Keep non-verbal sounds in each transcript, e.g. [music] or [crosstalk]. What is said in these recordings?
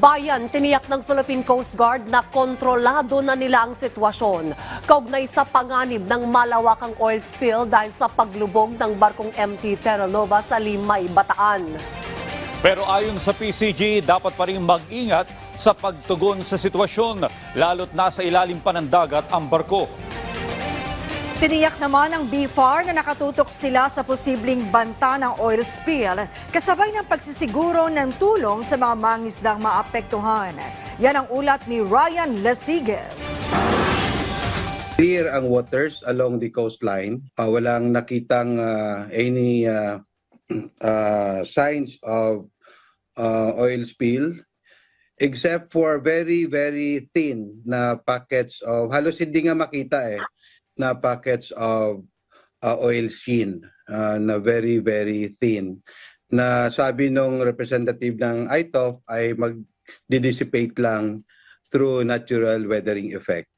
Bayan, tiniyak ng Philippine Coast Guard na kontrolado na nila ang sitwasyon. Kaugnay sa panganib ng malawakang oil spill dahil sa paglubog ng barkong MT Terra Nova sa Limay, Bataan. Pero ayon sa PCG, dapat pa rin mag-ingat sa pagtugon sa sitwasyon, lalo't nasa ilalim pa ng dagat ang barko. Tiniyak naman ng BFAR na nakatutok sila sa posibleng banta ng oil spill kasabay ng pagsisiguro ng tulong sa mga mangisdang maapektuhan. Yan ang ulat ni Ryan Lasigues. clear ang waters along the coastline. Uh, walang nakitang uh, any uh, uh, [clears throat] signs of uh, oil spill except for very very thin na packets of halos hindi nga makita eh na packets of uh, oil sheen uh, na very very thin na sabi nung representative ng ITOF ay mag-dissipate lang through natural weathering effect.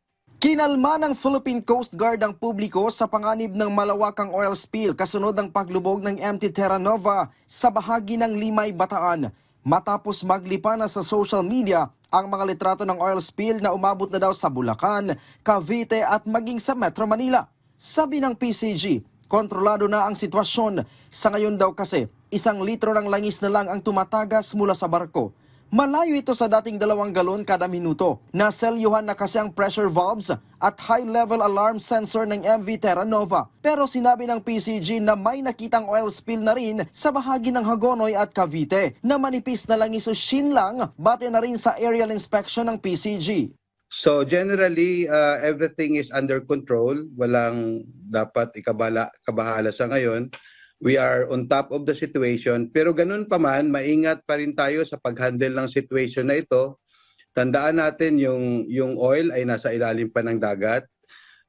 Kinalma ng Philippine Coast Guard ang publiko sa panganib ng malawakang oil spill kasunod ng paglubog ng MT Terra Nova sa bahagi ng Limay, Bataan. Matapos maglipa na sa social media ang mga litrato ng oil spill na umabot na daw sa Bulacan, Cavite at maging sa Metro Manila. Sabi ng PCG, kontrolado na ang sitwasyon. Sa ngayon daw kasi, isang litro ng langis na lang ang tumatagas mula sa barko. Malayo ito sa dating dalawang galon kada minuto. Naselyuhan na kasi ang pressure valves at high-level alarm sensor ng MV Terra Nova. Pero sinabi ng PCG na may nakitang oil spill na rin sa bahagi ng Hagonoy at Cavite na manipis na lang isushin lang bate na rin sa aerial inspection ng PCG. So generally, uh, everything is under control. Walang dapat ikabala, kabahala sa ngayon. We are on top of the situation. Pero ganun pa man, maingat pa rin tayo sa pag-handle ng situation na ito. Tandaan natin yung, yung oil ay nasa ilalim pa ng dagat.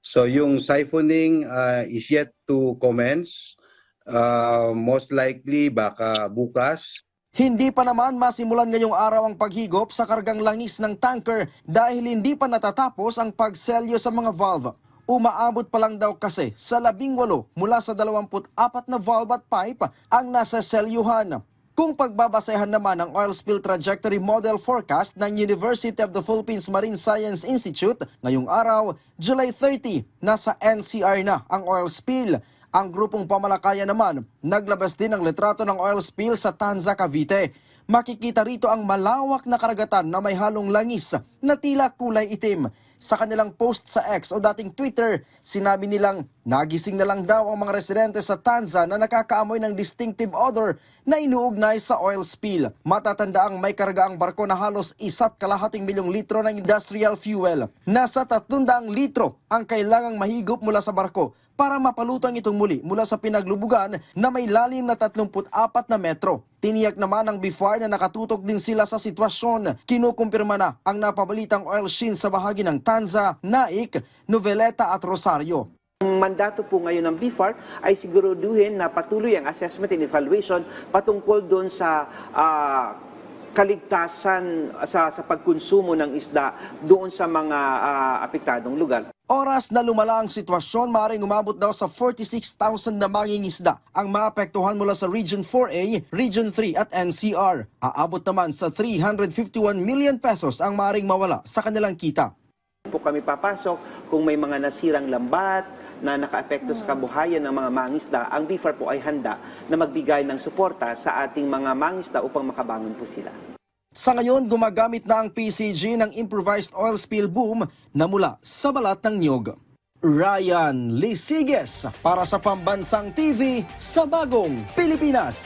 So yung siphoning uh, is yet to commence. Uh, most likely, baka bukas. Hindi pa naman masimulan ngayong araw ang paghigop sa kargang langis ng tanker dahil hindi pa natatapos ang pagselyo sa mga valve. Umaabot pa lang daw kasi sa labing walo mula sa 24 na valve at pipe ang nasa selyuhan. Kung pagbabasehan naman ang oil spill trajectory model forecast ng University of the Philippines Marine Science Institute, ngayong araw, July 30, nasa NCR na ang oil spill. Ang grupong pamalakaya naman, naglabas din ng litrato ng oil spill sa Tanza, Cavite. Makikita rito ang malawak na karagatan na may halong langis na tila kulay itim. Sa kanilang post sa X o dating Twitter, sinabi nilang nagising na lang daw ang mga residente sa Tanza na nakakaamoy ng distinctive odor na inuugnay sa oil spill. Matatanda ang may karga ang barko na halos isa't kalahating milyong litro ng industrial fuel. Nasa 300 litro ang kailangang mahigop mula sa barko para mapalutang itong muli mula sa pinaglubugan na may lalim na 34 na metro. Tiniyak naman ng BIFAR na nakatutok din sila sa sitwasyon. Kinukumpirma na ang napabalitang oil sheen sa bahagi ng Tanza, Naik, Noveleta at Rosario. Ang mandato po ngayon ng BIFAR ay siguruduhin na patuloy ang assessment and evaluation patungkol doon sa ah, kaligtasan sa, sa pagkonsumo ng isda doon sa mga ah, apektadong lugar. Oras na lumala ang sitwasyon, maring umabot daw sa 46,000 na mangingisda ang maapektuhan mula sa Region 4A, Region 3 at NCR. Aabot naman sa 351 million pesos ang maring mawala sa kanilang kita. po kami papasok kung may mga nasirang lambat na nakaapekto sa kabuhayan ng mga mangisda, ang BIFAR po ay handa na magbigay ng suporta sa ating mga mangisda upang makabangon po sila. Sa ngayon, gumagamit na ang PCG ng improvised oil spill boom na mula sa balat ng niyog. Ryan Lisiges para sa Pambansang TV sa Bagong Pilipinas.